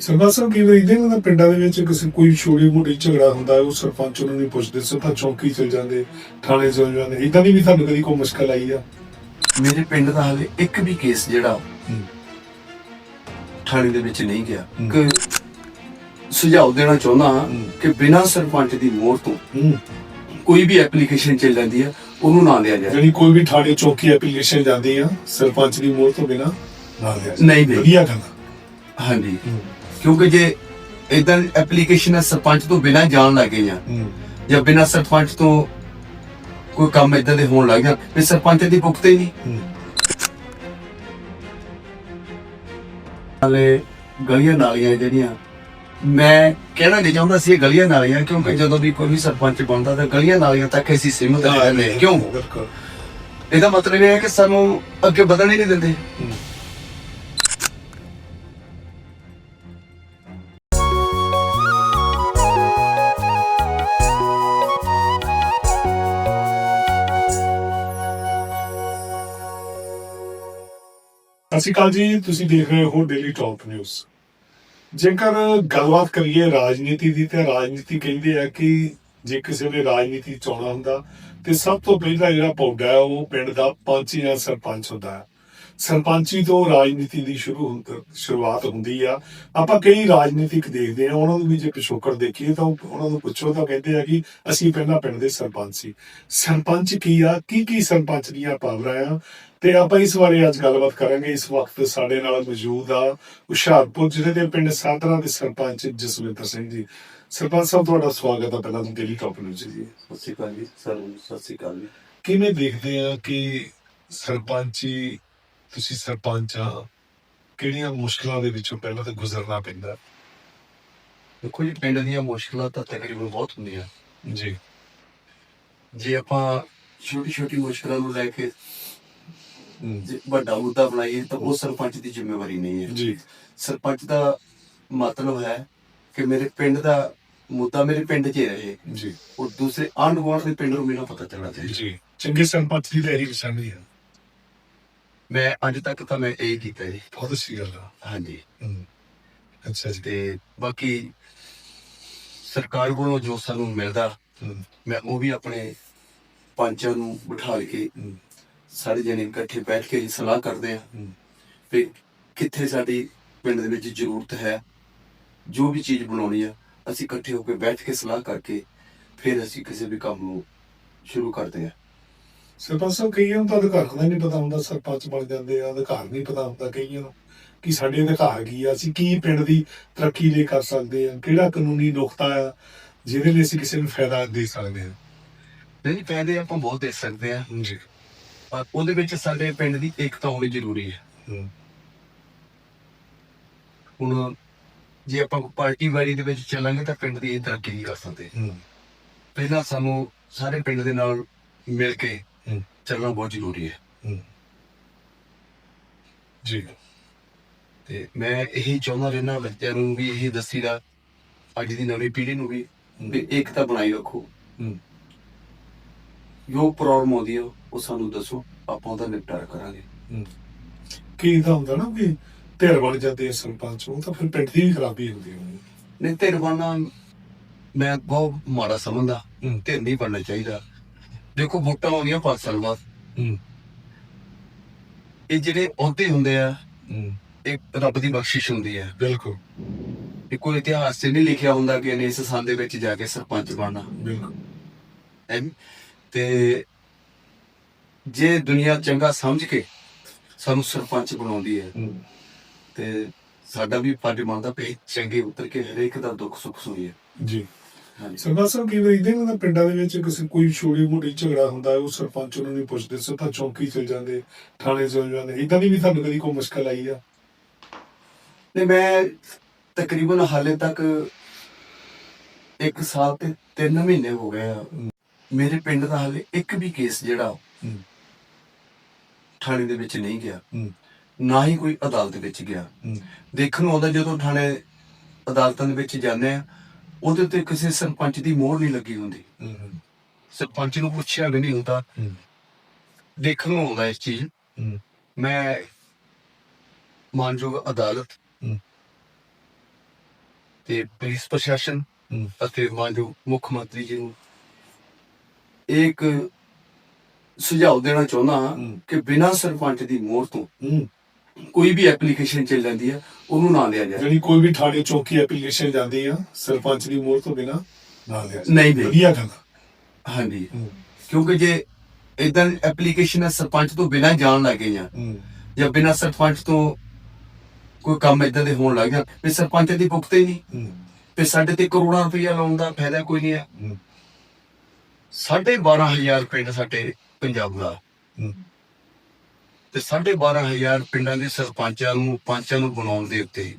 ਸਰਪੰਚ ਸਾਹਿਬ ਕਈ ਵਾਰੀ ਇਹਦੇ ਨਾਲ ਪਿੰਡਾਂ ਦੇ ਵਿੱਚ ਕਿਸੇ ਕੋਈ ਛੋਟੀ ਮੋਟੀ ਝਗੜਾ ਹੁੰਦਾ ਉਹ ਸਰਪੰਚ ਨੂੰ ਨਹੀਂ ਪੁੱਛਦੇ ਸਿੱਧਾ ਚੌਂਕੀ ਚਲ ਜਾਂਦੇ ਥਾਣੇ ਚਲ ਜਾਂਦੇ ਇਦਾਂ ਦੀ ਵੀ ਤੁਹਾਨੂੰ ਕਦੀ ਕੋਈ ਮੁਸ਼ਕਲ ਆਈ ਆ ਮੇਰੇ ਪਿੰਡ ਦਾ ਹਾਲੇ ਇੱਕ ਵੀ ਕੇਸ ਜਿਹੜਾ ਥਾਣੇ ਦੇ ਵਿੱਚ ਨਹੀਂ ਗਿਆ। ਕਿ ਸੁਝਾਅ ਦੇਣਾ ਚਾਹੁੰਦਾ। ਕਿ ਬਿਨਾਂ ਸਰਪੰਚ ਦੀ ਮੋਹਰ ਤੋਂ ਕੋਈ ਵੀ ਐਪਲੀਕੇਸ਼ਨ ਚੱਲ ਜਾਂਦੀ ਹੈ ਉਹਨੂੰ ਨਾ ਲਿਆ ਜਾਏ ਜਿਹੜੀ ਕੋਈ ਵੀ ਥਾਣੇ ਚੌਕੀ ਐਪਲੀਕੇਸ਼ਨ ਜਾਂਦੀ ਆ ਸਰਪੰਚ ਦੀ ਮੋਹਰ ਤੋਂ ਬਿਨਾ ਨਾ ਲਿਆ ਜਾਂਦਾ। ਨਹੀਂ, ਨਹੀਂ। ਵਧੀਆ ਗੱਲ ਆ। ਹਾਂਜੀ ਕਿਉਂਕਿ ਜੇ ਇਦਾਂ ਐਪਲੀਕੇਸ਼ਨ ਸਰਪੰਚ ਤੋਂ ਬਿਨਾਂ ਜਾਣ ਲੱਗੇ ਜਾਂ ਹੂੰ। ਜਾਂ ਬਿਨਾਂ ਸਰਪੰਚ ਤੋਂ ਕੋਈ ਕੰਮ ਇਦਾਂ ਦੇ ਹੋਣ ਲੱਗ ਗਿਆ ਸਰਪੰਚ ਦੀ ਭੁਗਤੇ ਹੀ ਨਹੀਂ। ਹੂੰ। ਨਾਲੇ ਗਲੀਆਂ ਨਾਲੀਆਂ ਜਿਹੜੀਆਂ ਮੈਂ ਕਹਿਣਾ ਨਹੀਂ ਚਾਹੁੰਦਾ ਸੀ ਇਹ ਗਲੀਆਂ ਨਾਲੀਆਂ ਕਿਉਂਕਿ ਜਦੋਂ ਵੀ ਕੋਈ ਵੀ ਸਰਪੰਚ ਬਣਦਾ ਤਾਂ ਗਲੀਆਂ ਨਾਲੀਆਂ ਤੱਕ ਅਸੀਂ ਸੀਮਿਤ ਰਹਿੰਦੇ। ਕਿਉਂ? ਇਹਦਾ ਮਤਲਬ ਇਹ ਹੈ ਕਿ ਸਾਨੂੰ ਅੱਗੇ ਵਧਣ ਹੀ ਨਹੀਂ ਦਿੰਦੇ। ਸਤਿ ਸ਼੍ਰੀ ਅਕਾਲ ਜੀ, ਤੁਸੀਂ ਦੇਖ ਰਹੇ ਹੋ ਡੇਲੀ ਟਾਪ ਨਿਊਜ਼ ਜੇਕਰ ਗੱਲਬਾਤ ਕਰੀਏ ਰਾਜਨੀਤੀ ਦੀ, ਤੇ ਰਾਜਨੀਤੀ ਕਹਿੰਦੇ ਆ ਕਿ ਜੇ ਕਿਸੇ ਨੇ ਰਾਜਨੀਤੀ ਚਾਉਣਾ ਹੁੰਦਾ, ਤੇ ਸਭ ਤੋਂ ਪਹਿਲਾਂ ਜਿਹੜਾ ਪੌਡਾ ਹੈ, ਉਹ ਪਿੰਡ ਦਾ ਪੰਚ ਜਾਂ ਸਰਪੰਚ ਹੁੰਦਾ ਹੈ। ਸਰਪੰਚੀ ਤੋਂ ਰਾਜਨੀਤੀ ਦੀ ਸ਼ੁਰੂ ਸ਼ੁਰੂਆਤ ਹੁੰਦੀ ਆ। ਆਪਾਂ ਕਈ ਰਾਜਨੀਤਿਕ ਦੇਖਦੇ ਆ ਉਹਨਾਂ ਨੂੰ ਵੀ ਜੇ ਪਿਛੋਕੜ ਦੇਖੀਏ ਤਾਂ ਉਹ- ਉਹਨਾਂ ਨੂੰ ਪੁੱਛੋ ਤਾਂ ਕਹਿੰਦੇ ਆ ਕਿ ਅਸੀਂ ਪਹਿਲਾਂ ਪਿੰਡ ਦੇ ਸਰਪੰਚ ਸੀ। ਸਰਪੰਚ ਕੀ ਆ? ਕੀ ਕੀ ਸਰਪੰਚ ਦੀਆਂ ਪਾਵਰਾਂ ਆ? ਤੇ ਆਪਾਂ ਇਸ ਬਾਰੇ ਅੱਜ ਗੱਲਬਾਤ ਕਰਾਂਗੇ। ਇਸ ਵਕਤ ਸਾਡੇ ਨਾਲ ਮੌਜੂਦ ਆ ਹੁਸ਼ਿਆਰਪੁਰ ਜ਼ਿਲ੍ਹੇ ਦੇ ਪਿੰਡ ਸਾਦਰਾ ਦੇ ਸਰਪੰਚ ਜਸਵਿੰਦਰ ਸਿੰਘ ਜੀ। ਸਰਪੰਚ ਸਾਹਿਬ ਤੁਹਾਡਾ ਸਵਾਗਤ ਹੈ ਪਹਿਲਾਂ ਤਾਂ ਡੇਲੀ ਟਾਪ ਨਿਊਜ਼ ਜੀ। ਸਤਿ ਸ਼੍ਰੀ ਅਕਾਲ ਜੀ ਸਰ ਸਤਿ ਸ਼੍ਰੀ ਅਕਾਲ ਜੀ। ਕਿਵੇਂ ਦੇਖਦੇ ਆ ਕਿ ਸਰਪੰਚੀ ਤੁਸੀਂ ਸਰਪੰਚ ਆ ਕਿਹੜੀਆਂ ਮੁਸ਼ਕਲਾਂ ਦੇ ਵਿੱਚੋਂ ਪਹਿਲਾਂ ਤਾਂ ਗੁਜ਼ਰਨਾ ਪੈਂਦਾ? ਦੇਖੋ ਜੀ ਪਿੰਡ ਦੀਆਂ ਮੁਸ਼ਕਲਾਂ ਤਾਂ ਤਕਰੀਬਨ ਬਹੁਤ ਹੁੰਦੀਆਂ। ਜੀ। ਜੇ ਆਪਾਂ ਛੋਟੀ ਛੋਟੀ ਮੁਸ਼ਕਲਾਂ ਨੂੰ ਲੈ ਕੇ ਜੇ ਵੱਡਾ ਮੁੱਦਾ ਬਣਾਈਏ ਤਾਂ ਉਹ ਸਰਪੰਚ ਦੀ ਜ਼ਿੰਮੇਵਾਰੀ ਨਹੀਂ ਹੈ। ਜੀ। ਸਰਪੰਚ ਦਾ ਮਤਲਬ ਹੈ ਕਿ ਮੇਰੇ ਪਿੰਡ ਦਾ ਮੁੱਦਾ ਮੇਰੇ ਪਿੰਡ 'ਚ ਹੀ ਰਹੇ। ਜੀ। ਔਰ ਦੂਸਰੇ ਆਂਢ ਗੁਆਂਢ ਦੇ ਪਿੰਡ ਨੂੰ ਨਾ ਪਤਾ ਚੱਲਣਾ ਚਾਹੀਦਾ। ਜੀ। ਚੰਗੇ ਸਰਪੰਚ ਦੀ ਇਹੀ ਨਿਸ਼ਾਨੀ ਆ। ਮੈਂ ਅੱਜ ਤੱਕ ਤਾਂ ਮੈਂ ਇਹ ਕੀਤਾ ਜੀ ਬਹੁਤ ਅੱਛੀ ਗੱਲ ਆ ਹਾਂਜੀ। ਹਮ, ਅੱਛਾ ਜੀ। ਤੇ ਬਾਕੀ ਸਰਕਾਰ ਕੋਲੋਂ ਜੋ ਸਾਨੂੰ ਮਿਲਦਾ ਮੈਂ ਉਹ ਵੀ ਆਪਣੇ ਪੰਚਾਂ ਨੂੰ ਬਿਠਾ ਕੇ ਸਾਰੇ ਜਣੇ ਇਕੱਠੇ ਬੈਠ ਕੇ ਸਲਾਹ ਕਰਦੇ ਆ ਹਮ, ਵੀ ਕਿੱਥੇ ਸਾਡੀ ਪਿੰਡ ਦੇ ਵਿੱਚ ਜ਼ਰੂਰਤ ਹੈ ਜੋ ਵੀ ਚੀਜ਼ ਬਣਾਉਣੀ ਆ ਅਸੀਂ ਇਕੱਠੇ ਹੋ ਕੇ ਬੈਠ ਕੇ ਸਲਾਹ ਕਰਕੇ ਫਿਰ ਅਸੀਂ ਕਿਸੇ ਵੀ ਕੰਮ ਨੂੰ ਸ਼ੁਰੂ ਕਰਦੇ ਆ ਸਰਪੰਚ ਸਾਹਿਬ ਕਈਆਂ ਨੂੰ ਤਾਂ ਅਧਿਕਾਰਾਂ ਦਾ ਨਹੀਂ ਪਤਾ ਹੁੰਦਾ ਸਰਪੰਚ ਬਣ ਜਾਂਦੇ ਆ ਅਧਿਕਾਰ ਨਹੀਂ ਪਤਾ ਹੁੰਦਾ ਕਈਆਂ ਨੂੰ ਕਿ ਸਾਡੇ ਅਧਿਕਾਰ ਕੀ ਆ ਅਸੀਂ ਕੀ ਪਿੰਡ ਦੀ ਤਰੱਕੀ ਲਈ ਕਰ ਸਕਦੇ ਆ ਕਿਹੜਾ ਕਾਨੂੰਨੀ ਨੁਕਤਾ ਆ ਜਿਹਦੇ ਲਈ ਅਸੀਂ ਕਿਸੇ ਨੂੰ ਫਾਇਦਾ ਦੇ ਸਕਦੇ ਆ। ਨਹੀਂ ਫਾਇਦੇ ਆਪਾਂ ਬਹੁਤ ਦੇ ਸਕਦੇ ਆ। ਜੀ। ਪਰ ਉਹਦੇ ਵਿੱਚ ਸਾਡੇ ਪਿੰਡ ਦੀ ਏਕਤਾ ਹੋਣੀ ਜ਼ਰੂਰੀ ਹੈ। ਹੁਣ ਜੇ ਆਪਾਂ ਪਾਰਟੀ ਵਾਰੀ ਦੇ ਵਿੱਚ ਚੱਲਾਂਗੇ ਤਾਂ ਪਿੰਡ ਦੀ ਇਹ ਤਰੱਕੀ ਨਹੀਂ ਕਰ ਸਕਦੇ। ਪਹਿਲਾਂ ਸਾਨੂੰ ਸਾਰੇ ਪਿੰਡ ਦੇ ਨਾਲ ਮਿਲ ਕੇ ਚੱਲਣਾ ਬਹੁਤ ਜ਼ਰੂਰੀ ਹੈ। ਜੀ ਤੇ ਮੈਂ ਇਹੀ ਚਾਹੁੰਦਾ ਰਹਿਣਾ ਬੱਚਿਆਂ ਨੂੰ ਵੀ ਇਹੀ ਦੱਸੀਦਾ ਅੱਜ ਦੀ ਨਵੀਂ ਪੀੜ੍ਹੀ ਨੂੰ ਵੀ ਵੀ ਏਕਤਾ ਬਣਾਈ ਰੱਖੋ ਜੋ ਪ੍ਰੋਬਲਮ ਆਉਂਦੀ ਹੈ ਉਹ ਸਾਨੂੰ ਦੱਸੋ ਆਪਾਂ ਉਹਦਾ ਨਿਪਟਾਰਾ ਕਰਾਂਗੇ। ਕੀ ਤਾਂ ਹੁੰਦਾ ਨਾ ਕਿ ਧਿਰ ਬਣ ਜਾਂਦੇ ਸਰਪੰਚ ਉਹ ਤਾਂ ਫਿਰ ਪਿੰਡ ਦੀ ਵੀ ਖਰਾਬੀ ਹੁੰਦੀ ਹੋਣੀ ਨਹੀਂ ਧਿਰ ਬਣਨਾ ਮੈਂ ਬਹੁਤ ਮਾੜਾ ਸਮਝਦਾ। ਧਿਰ ਨਹੀਂ ਬਣਨਾ ਚਾਹੀਦਾ ਦੇਖੋ ਵੋਟਾਂ ਆਉਂਦੀਆਂ ਪੰਜ ਸਾਲ ਬਾਅਦ। ਹਮ, ਇਹ ਜਿਹੜੇ ਅਹੁਦੇ ਹੁੰਦੇ ਆ ਹਮ, ਇਹ ਰੱਬ ਦੀ ਬਖਸ਼ਿਸ਼ ਹੁੰਦੀ ਹੈ ਬਿਲਕੁਲ। ਇਹ ਕੋਈ ਇਤਿਹਾਸ 'ਚ ਨਹੀਂ ਲਿਖਿਆ ਹੁੰਦਾ ਕਿ ਇਹਨੇ ਇਸ ਸੰਨ ਦੇ ਵਿੱਚ ਜਾ ਕੇ ਸਰਪੰਚ ਬਣਨਾ। ਬਿਲਕੁਲ। ਐਮ ਤੇ ਜੇ ਦੁਨੀਆ ਚੰਗਾ ਸਮਝ ਕੇ ਸਾਨੂੰ ਸਰਪੰਚ ਬਣਾਉਂਦੀ ਹੈ ਤੇ ਸਾਡਾ ਵੀ ਫਰਜ਼ ਬਣਦਾ ਪਈ ਚੰਗੇ ਉਤਰ ਕੇ ਹਰੇਕ ਦਾ ਦੁੱਖ ਸੁੱਖ ਸੁਣੀਏ। ਜੀ। ਸਰਪੰਚ ਸਾਹਿਬ ਕਈ ਵਾਰੀ ਇਹਦੇ ਨਾਲ ਪਿੰਡਾਂ ਦੇ ਵਿੱਚ ਕਿਸੇ ਕੋਈ ਛੋਟੀ ਮੋਟੀ ਝਗੜਾ ਹੁੰਦਾ ਉਹ ਸਰਪੰਚ ਨੂੰ ਨਹੀਂ ਪੁੱਛਦੇ ਸਿੱਧਾ ਚੌਂਕੀ ਚਲ ਜਾਂਦੇ ਥਾਣੇ ਚਲ ਜਾਂਦੇ ਇਦਾਂ ਦੀ ਵੀ ਤੁਹਾਨੂੰ ਕਦੀ ਕੋਈ ਮੁਸ਼ਕਲ ਆਈ ਆ? ਤੇ ਮੈਂ ਤਕਰੀਬਨ ਹਾਲੇ ਤੱਕ ਇੱਕ ਸਾਲ ਤੇ 3 ਮਹੀਨੇ ਹੋ ਗਏ ਆ। ਮੇਰੇ ਪਿੰਡ ਦਾ ਹਾਲੇ ਇੱਕ ਵੀ ਕੇਸ ਜਿਹੜਾ ਥਾਣੇ ਦੇ ਵਿੱਚ ਨਹੀਂ ਗਿਆ। ਨਾ ਹੀ ਕੋਈ ਅਦਾਲਤ ਵਿੱਚ ਗਿਆ। ਦੇਖਣ ਨੂੰ ਆਉਂਦਾ ਜਦੋਂ ਥਾਣੇ ਅਦਾਲਤਾਂ ਦੇ ਵਿੱਚ ਜਾਂਦੇ ਆ ਉਹਦੇ ਉੱਤੇ ਕਿਸੇ ਸਰਪੰਚ ਦੀ ਮੋਹਰ ਨਹੀਂ ਲੱਗੀ ਹੁੰਦੀ। ਸਰਪੰਚ ਨੂੰ ਪੁੱਛਿਆ ਵੀ ਨਹੀਂ ਹੁੰਦਾ। ਦੇਖਣ ਨੂੰ ਆਉਂਦਾ ਇਸ ਚੀਜ਼। ਮੈਂ ਮਾਨਯੋਗ ਅਦਾਲਤ ਤੇ ਪੁਲਿਸ ਪ੍ਰਸ਼ਾਸਨ ਅਤੇ ਮਾਨਯੋਗ ਮੁੱਖ ਮੰਤਰੀ ਜੀ ਨੂੰ ਇੱਕ ਸੁਝਾਅ ਦੇਣਾ ਚਾਹੁੰਦਾ ਹਾਂ। ਕਿ ਬਿਨਾਂ ਸਰਪੰਚ ਦੀ ਮੋਹਰ ਤੋਂ ਕੋਈ ਵੀ ਐਪਲੀਕੇਸ਼ਨ ਚੱਲ ਜਾਂਦੀ ਹੈ ਉਹਨੂੰ ਨਾ ਲਿਆ ਜਾਏ। ਜਿਹੜੀ ਕੋਈ ਵੀ ਥਾਣੇ ਚੌਕੀ ਐਪਲੀਕੇਸ਼ਨ ਜਾਂਦੀ ਆ ਸਰਪੰਚ ਦੀ ਮੋਹਰ ਤੋਂ ਬਿਨਾ ਨਾ ਲਿਆ ਜਾਏ। ਨਹੀਂ ਨਹੀਂ। ਵਧੀਆ ਗੱਲ ਆ। ਹਾਂਜੀ। ਹੂੰ। ਕਿਉਂਕਿ ਜੇ ਇਦਾਂ ਐਪਲੀਕੇਸ਼ਨ ਸਰਪੰਚ ਤੋਂ ਬਿਨਾਂ ਜਾਣ ਲੱਗੇ ਜਾਂ ਹੂੰ। ਜਾਂ ਬਿਨਾਂ ਸਰਪੰਚ ਤੋਂ ਕੋਈ ਕੰਮ ਇਦਾਂ ਦੇ ਹੋਣ ਲੱਗ ਗਿਆ ਵੀ ਸਰਪੰਚ ਦੀ ਭੁਗਤੇ ਹੀ ਨਹੀਂ। ਹੂੰ। ਤੇ ਸਾਡੇ ਤੇ ਕਰੋੜਾਂ ਰੁਪਈਆ ਲਾਉਣ ਦਾ ਫਾਇਦਾ ਕੋਈ ਨਹੀਂ ਹੈ ਹੂੰ। ਸਾਢੇ 12000 ਪਿੰਡ ਸਾਡੇ ਪੰਜਾਬ ਦਾ। ਹੂੰ। ਤੇ ਸਾਢੇ 12000 ਪਿੰਡਾਂ ਦੇ ਸਰਪੰਚਾਂ ਨੂੰ ਪੰਚਾਂ ਨੂੰ ਬਣਾਉਣ ਦੇ ਉੱਤੇ